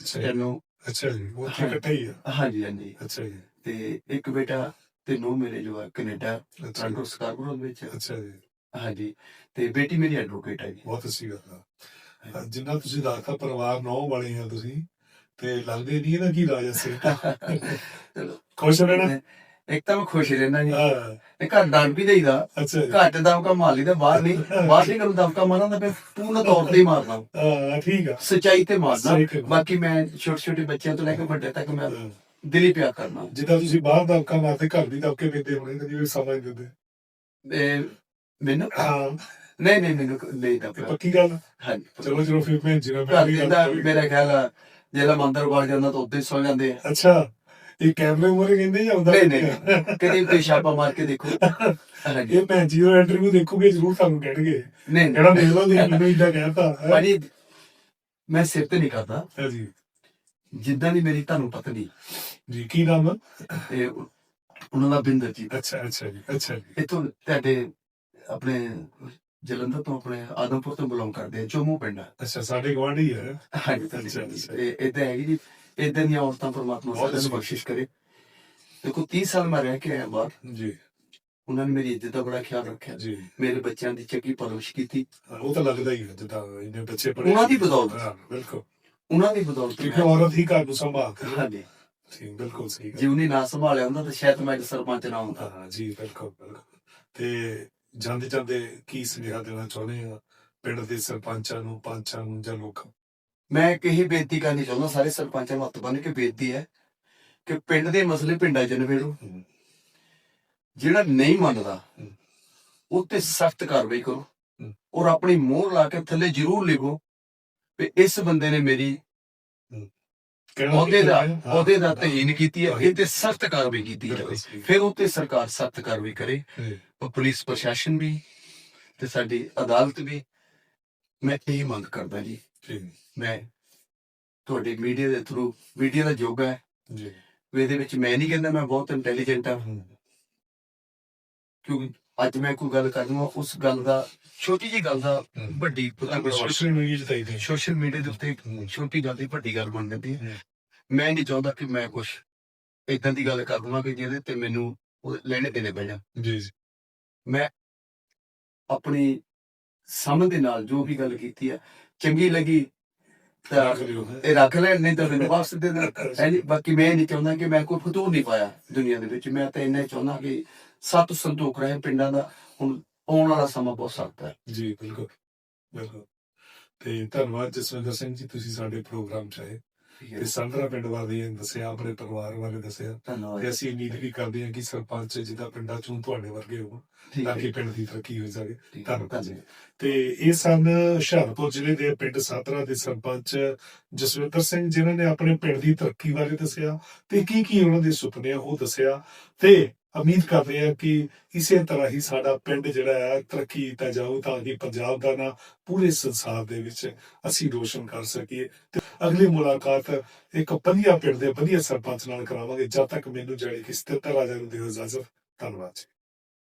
ਸਟੈਨੋ ਅੱਛਾ ਜੀ। ਉਹ ਹਾਂ। ਇਕੱਠਾ ਹੀ ਆ? ਹਾਂਜੀ ਹਾਂਜੀ। ਅੱਛਾ ਜੀ। ਤੇ ਇੱਕ ਬੇਟਾ ਤੇ ਨੂਰ ਮੇਰੇ ਜੋ ਹੈ ਕੈਨੇਡਾ ਟ੍ਰਾਂਟੋ ਸਕਾਰਬਰੋ ਵਿੱਚ। ਅੱਛਾ ਜੀ। ਹਾਂਜੀ। ਤੇ ਬੇਟੀ ਮੇਰੀ ਐਡਵੋਕੇਟ ਹੈ ਜੀ। ਬਹੁਤ ਅੱਛੀ ਗੱਲ ਆ। ਜਿੰਨਾ ਤੁਸੀਂ ਦੱਸਤਾ ਪਰਿਵਾਰ ਨੌ ਵਾਲੇ ਆ ਤੁਸੀਂ। ਤੇ ਲੱਗਦੇ ਨਹੀਂ ਨਾ ਕੀ ਰਾਜਾ ਸਿੰਘ ਚਲੋ। ਖੁਸ਼ ਰਹਿਣਾ। ਇੱਕ ਤਾਂ ਮੈਂ ਖੁਸ਼ ਰਹਿਣਾ ਜੀ। ਹਾਂ। ਤੇ ਘਰ ਡਾਂਟ ਵੀ ਦੇਈਦਾ। ਘੱਟ ਦਮਕਾ ਮਾਰ ਲਈਦਾ ਬਾਹਰ ਨਹੀਂ। ਬਾਹਰ ਨਹੀਂ ਕਰੂੰ ਦਮਕਾ ਮਾਰਾਂ ਤਾਂ ਮੈਂ ਪੂਰਨ ਤੌਰ ਤੇ ਹੀ ਮਾਰਦਾ ਹਾਂ ਠੀਕ ਆ। ਸਚਾਈ ਤੇ ਮਾਰਦਾ। ਬਾਕੀ ਮੈਂ ਛੋਟੇ ਛੋਟੇ ਬੱਚਿਆਂ ਤੋਂ ਲੈ ਕੇ ਵੱਡੇ ਤੱਕ ਮੈਂ ਦਿਲੀ ਪਿਆਰ ਕਰਨਾ ਜਿੱਦਾਂ ਤੁਸੀਂ ਬਾਹਰ ਦਾ ਕੰਮ ਆਤੇ ਘਰ ਦੀ ਦਬਕੇ ਪੈਂਦੇ ਹੋਣੇ ਕਦੀ ਵੀ ਸਮਝ ਦਿੰਦੇ ਮੈਨੂੰ? ਹਾਂ। ਨਹੀਂ ਨਹੀਂ ਮੈਨੂੰ ਨਹੀਂ ਤਾਂ ਪੱਕੀ ਗੱਲ ਹਾਂਜੀ। ਚਲੋ ਚਲੋ ਫਿਰ ਮੈਂ ਜਿਹੜਾ ਦਾ। ਮੇਰਾ ਖਿਆਲ ਆ ਜਿਹੜਾ ਮੰਦਰ ਵੜ ਜਾਂਦਾ ਤਾਂ ਉੱਤੇ ਸੌ ਜਾਂਦੇ ਆ। ਅੱਛਾ ਇਹ ਕੈਮਰੇ ਮੂਹਰੇ ਕਹਿੰਦੇ ਜਾਂ ਹੁੰਦਾ ਨਹੀਂ ਨਹੀਂ ਕਦੇ ਛਾਪਾ ਮਾਰ ਕੇ ਦੇਖੋ। ਹਾਂਜੀ। ਇਹ ਭੈਣ ਜੀ ਦਾ ਇੰਟਰਵਿਊ ਦੇਖੋਗੇ ਜ਼ਰੂਰ ਤੁਹਾਨੂੰ ਕਹਿਣਗੇ। ਨਹੀਂ ਜਿਹੜਾ ਦੇਖ ਲਓ ਤੁਸੀਂ ਮੈਨੂੰ ਇਦਾਂ ਕਹਿਤਾ ਭਾਜੀ ਮੈਂ ਸਿਰ ਤੇ ਨਹੀਂ ਕਰਦਾ। ਹੈ ਜੀ। ਜਿੱਦਾਂ ਦੀ ਮੇਰੀ ਤੁਹਾਨੂੰ ਪਤਨੀ ਜੀ ਕੀ ਨਾਮ? ਤੇ ਉਹਨਾਂ ਦਾ ਬਿੰਦਰ ਜੀ। ਅੱਛਾ ਅੱਛਾ ਜੀ ਅੱਛਾ ਜੀ। ਇਥੋਂ ਤੁਹਾਡੇ ਆਪਣੇ ਜਲੰਧਰ ਤੋਂ ਆਪਣੇ ਆਦਮਪੁਰ ਤੋਂ ਬਿਲੋਂਗ ਕਰਦੇ ਆ ਚੋਮੂ ਪਿੰਡ ਆ। ਅੱਛਾ ਸਾਡੇ ਗਵਾਂਢੀ ਹੈ ਹਾਂਜੀ ਅੱਛਾ, ਅੱਛਾ। ਇਹ ਇਦਾਂ ਹੈਗੀ ਜੀ ਇਦਾਂ ਦੀਆਂ ਔਰਤਾਂ ਪਰਮਾਤਮਾ ਬਹੁਤ ਸਾਰਿਆਂ ਨੂੰ ਅੱਛੀ। ਬਖਸ਼ਿਸ਼ ਕਰੇ। ਦੇਖੋ 30 ਸਾਲ ਮੈਂ ਰਹਿ ਕੇ ਆਇਆ ਬਾਹਰ। ਜੀ। ਉਹਨਾਂ ਨੇ ਮੇਰੀ ਇੱਜ਼ਤ ਦਾ ਬੜਾ ਖਿਆਲ ਰੱਖਿਆ। ਜੀ। ਮੇਰੇ ਬੱਚਿਆਂ ਦੀ ਚੰਗੀ ਪਰਵਰਿਸ਼ ਕੀਤੀ। ਹਾਂ, ਉਹ ਤਾਂ ਲੱਗਦਾ ਹੀ ਹੈ ਜਿੱਦਾਂ ਇਹਨੇ ਬੱਚੇ ਪੜ੍ਹੇ ਉਹਨਾਂ ਦੀ ਬਦੌਲਤ। ਹਾਂ ਬਿਲਕੁਲ। ਉਹਨਾਂ ਦੀ ਬਦੌਲਤ ਕਿਉਂਕਿ ਮੈਂ- ਔਰਤ ਹੀ ਘਰ ਨੂੰ ਸੰਭਾਲਦੀ ਹੈ ਹਾਂਜੀ। ਠੀਕ ਬਿਲਕੁਲ ਸਹੀ ਗੱਲ। ਜੇ ਉਹਨੇ ਨਾ ਸੰਭਾਲਿਆ ਹੁੰਦਾ ਤਾਂ ਸ਼ਾਇਦ ਮੈਂ ਅੱਜ ਸਰਪੰਚ ਨਾ ਹੁੰਦਾ। ਹਾਂ ਜੀ ਬਿਲਕੁਲ ਬਿਲਕੁਲ। ਤੇ ਜਾਂਦੇ ਜਾਂਦੇ ਕੀ ਸੁਨੇਹਾ ਦੇਣਾ ਚਾਹੁੰਦੇ ਆ ਪਿੰਡ ਦੇ ਸਰਪੰਚਾਂ ਨੂੰ ਪੰਚਾਂ ਨੂੰ ਜਾਂ ਲੋਕਾਂ? ਮੈਂ ਇੱਕ ਇਹੀ ਬੇਨਤੀ ਕਰਨੀ ਚਾਹੁੰਦਾ ਸਾਰੇ ਸਰਪੰਚਾਂ ਨੂੰ ਹੱਥ ਕੇ ਬੇਨਤੀ ਹੈ ਕਿ ਪਿੰਡ ਦੇ ਮਸਲੇ ਪਿੰਡਾਂ 'ਚ ਨਿਬੇੜੋ ਜਿਹੜਾ ਨਹੀਂ ਮੰਨਦਾ ਹਮ। ਉਹ ਤੇ ਸਖਤ ਕਾਰਵਾਈ ਕਰੋ। ਔਰ ਆਪਣੀ ਮੋਹਰ ਲਾ ਕੇ ਥੱਲੇ ਜ਼ਰੂਰ ਲਿਖੋ ਵੀ ਇਸ ਬੰਦੇ ਨੇ ਮੇਰੀ ਉਹਦੇ ਦਾ ਉਹਦੇ ਦਾ ਹਾਂ, ਤਹੀਨ ਕੀਤੀ ਹੈ। ਇਹ ਤੇ ਸਖਤ ਕਾਰਵਾਈ ਕੀਤੀ ਜਾਵੇ। ਫਿਰ ਉੱਤੇ ਸਰਕਾਰ ਸਖਤ ਕਾਰਵਾਈ ਕਰੇ। ਪੁਲਿਸ ਪ੍ਰਸ਼ਾਸਨ ਵੀ ਤੇ ਸਾਡੀ ਅਦਾਲਤ ਵੀ। ਮੈਂ ਇਹ ਮੰਗ ਕਰਦਾ ਜੀ। ਮੈਂ ਤੁਹਾਡੇ ਮੀਡੀਆ ਦੇ ਥਰੂ ਮੀਡੀਆ ਦਾ ਯੋਗ ਹੈ। ਜੀ। ਇਹਦੇ ਵਿੱਚ ਮੈਂ ਨਹੀਂ ਕਹਿੰਦਾ ਮੈਂ ਬਹੁਤ ਇੰਟੈਲੀਜੈਂਟ ਆ ਕਿਉਂਕਿ ਅੱਜ ਮੈਂ ਕੋਈ ਗੱਲ ਕਰੂੰਗਾ ਉਸ ਗੱਲ ਦਾ ਛੋਟੀ ਜੀ ਗੱਲ ਦਾ। ਵੱਡੀ ਸੋਸ਼ਲ ਮੀਡੀਆ ਤਾਂ ਇਹਦੇ ਸੋਸ਼ਲ ਮੀਡੀਆ ਦੇ ਉੱਤੇ। ਛੋਟੀ ਗੱਲ ਦੀ ਵੱਡੀ ਗੱਲ ਬਣ ਜਾਂਦੀ। ਹੈ ਮੈਂ ਨਹੀਂ ਚਾਹੁੰਦਾ ਕਿ ਮੈਂ ਕੁਝ ਇਦਾਂ ਦੀ ਗੱਲ ਕਰ ਦਵਾਂ ਕਿ ਜਿਹਦੇ ਤੇ ਮੈਨੂੰ ਲੈਣੇ ਦੇਣੇ ਪੈ ਜਾਣ ਜੀ ਜੀ ਮੈਂ ਆਪਣੀ ਸਮਝ ਦੇ ਨਾਲ ਜੋ ਵੀ ਗੱਲ ਕੀਤੀ ਹੈ ਚੰਗੀ ਲੱਗੀ ਤਾਂ। ਇਹ ਰੱਖ ਲੈ ਨਹੀਂ ਤਾਂ ਮੈਨੂੰ ਵਾਪਸ ਦੇ ਦੇਣਾ ਜੀ ਬਾਕੀ ਮੈਂ ਨਹੀਂ ਚਾਹੁੰਦਾ ਕਿ ਮੈਂ ਕੋਈ ਫਤੂਰ ਨਹੀਂ ਪਾਇਆ ਦੁਨੀਆ ਦੇ ਵਿੱਚ ਮੈਂ ਤਾਂ ਇੰਨਾ ਹੀ ਚਾਹੁੰਦਾ ਕਿ ਸਤ ਸੰਤੋਖ ਰਹੇ ਪਿੰਡਾਂ ਦਾ ਹੁਣ ਆਉਣ ਵਾਲਾ ਸਮਾਂ ਬਹੁਤ ਸਖਤ ਹੈ। ਜੀ ਬਿਲਕੁਲ ਬਿਲਕੁਲ। ਤੇ ਧੰਨਵਾਦ ਜਸਵਿੰਦਰ ਸਿੰਘ ਜੀ ਤੁਸੀਂ ਸਾਡੇ ਪ੍ਰੋਗਰਾਮ ਚ ਆਏ। ਤੇ ਸੰਧਰਾ ਪਿੰਡ ਬਾਰੇ ਦੱਸਿਆ ਆਪਣੇ ਪਰਿਵਾਰ ਬਾਰੇ ਦੱਸਿਆ। ਤੇ ਅਸੀਂ ਉਮੀਦ ਵੀ ਕਰਦੇ ਹਾਂ ਕਿ ਸਰਪੰਚ ਜਿਹਦਾ ਪਿੰਡਾਂ ਚੋਂ ਤੁਹਾਡੇ ਵਰਗੇ ਹੋਣ ਠੀਕ ਤਾਂ ਹੈ ਕਿ ਪਿੰਡ ਦੀ ਤਰੱਕੀ ਹੋ ਹੈ, ਧੰਨਵਾਦ ਜੀ। ਤੇ ਇਹ ਸਨ ਹੁਸ਼ਿਆਰਪੁਰ ਜ਼ਿਲ੍ਹੇ ਦੇ ਪਿੰਡ ਸਾਤਰਾ ਦੇ ਸਰਪੰਚ ਜਸਵਿੰਦਰ ਸਿੰਘ ਜਿਨ੍ਹਾਂ ਨੇ ਆਪਣੇ ਪਿੰਡ ਦੀ ਤਰੱਕੀ ਬਾਰੇ ਦੱਸਿਆ ਤੇ ਕੀ ਕੀ ਉਹਨਾਂ ਦੇ ਸੁਪਨੇ ਆ ਉਹ ਦੱਸਿਆ। ਤੇ ਉਮੀਦ ਕਰਦੇ ਹਾਂ ਕਿ ਇਸੇ ਤਰ੍ਹਾਂ ਹੀ ਸਾਡਾ ਪਿੰਡ ਜਿਹੜਾ ਹੈ ਤਰੱਕੀ ਕੀਤਾ ਜਾਊ ਤਾਂ ਕਿ ਪੰਜਾਬ ਦਾ ਨਾਂ ਪੂਰੇ ਸੰਸਾਰ ਦੇ ਵਿੱਚ ਅਸੀਂ ਰੋਸ਼ਨ ਕਰ ਸਕੀਏ। ਤੇ ਅਗਲੀ ਮੁਲਾਕਾਤ ਇੱਕ ਵਧੀਆ ਪਿੰਡ ਦੇ ਵਧੀਆ ਸਰਪੰਚ ਨਾਲ ਕਰਾਵਾਂਗੇ। ਜਦ ਤੱਕ ਮੈਨੂੰ ਜਿਹੜੀ ਕਿ ਸਥਿਰਤਾ ਰਾਜਾ ਨੂੰ ਦਿਓ ਇਜਾਜ਼ਤ। ਧੰਨਵਾਦ ਜੀ।